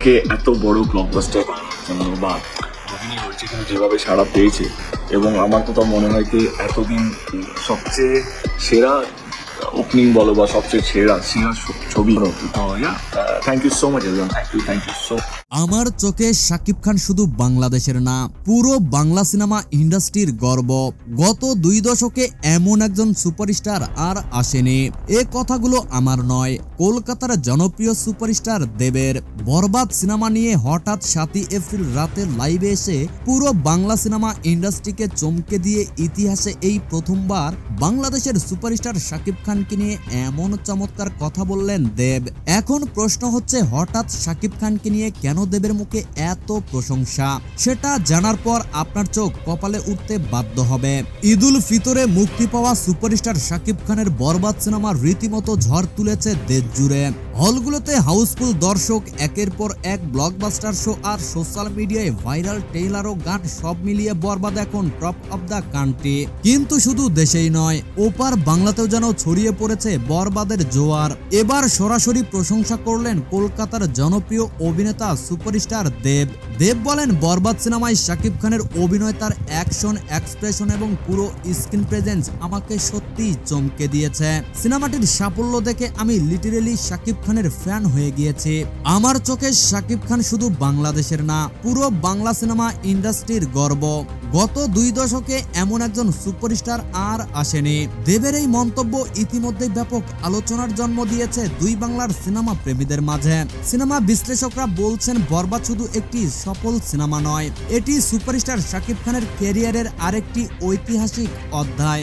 কে এত বড় ব্লকবাস্টার জন্য বা যেভাবে সাড়া পেয়েছে, এবং আমার তো মনে হয় যে এতদিন সবচেয়ে সেরা ওপেনিং বলো বা সবচেয়ে সেরা সেরা ছবি। Thank you so much thank you so আমার চোখে শাকিব খান শুধু বাংলাদেশের না, পুরো বাংলা সিনেমা ইন্ডাস্ট্রির গর্ব। গত দুই দশকে এমন একজন সুপারস্টার আর আসেনি। এ কথাগুলো আমার নয়, কলকাতার জনপ্রিয় সুপারস্টার দেবের। বরবাদ সিনেমা নিয়ে হঠাৎ সাতই এপ্রিল রাতে লাইভে এসে পুরো বাংলা সিনেমা ইন্ডাস্ট্রিকে চমকে দিয়ে ইতিহাসে এই প্রথমবার বাংলাদেশের সুপারস্টার শাকিব খানকে নিয়ে এমন চমৎকার কথা বললেন দেব, এখন প্রশ্ন হচ্ছে হঠাৎ সাকিব খানকে নিয়ে কেন দেবের মুখে এত প্রশংসা? সেটা জানার পর আপনার চোখ কপালে উঠতে বাধ্য হবে। ঈদুল ফিতরে মুক্তি পাওয়া সুপারস্টার সাকিব খানের বরবাদ সিনেমা রীতিমতো ঝড় তুলেছে দেশ জুড়ে হলগুলোতে হাউসফুল দর্শক, একের পর এক ব্লকবাস্টার শো আর সোশ্যাল মিডিয়ায় ভাইরাল টেইলার ও গান সব মিলিয়ে বরবাদ এখন টপ অফ দ্য কান্ট্রি কিন্তু শুধু দেশেই নয়, ওপার বাংলাতেও যেন ছড়িয়ে পড়েছে বরবাদের জোয়ার। এবার সরাসরি প্রশংসা করলেন কলকাতার জনপ্রিয় অভিনেতা সুপারস্টার দেব। দেব বলেন, বরবাদ সিনেমায় শাকিব খানের অভিনয় তার অ্যাকশন এক্সপ্রেশন এবং পুরো স্ক্রিন প্রেজেন্স আমাকে সত্যি চমকে দিয়েছে। সিনেমাটির সাফল্য দেখে আমি লিটারেলি শাকিব খানের ফ্যান হয়ে গিয়েছে। আমার চোখে শাকিব খান শুধু বাংলাদেশের না, পুরো বাংলা সিনেমা ইন্ডাস্ট্রির গর্ব। গত দুই দশকে এমন একজন সুপারস্টার আর আসেনি। দেবের এই মন্তব্য ইতিমধ্যে ব্যাপক আলোচনার জন্ম দিয়েছে দুই বাংলার সিনেমা প্রেমীদের মাঝে। সিনেমা বিশ্লেষকরা বলছেন, বরবাদ শুধু একটি সফল সিনেমা নয়, এটি সুপারস্টার শাকিব খানের ক্যারিয়ারের আরেকটি ঐতিহাসিক অধ্যায়।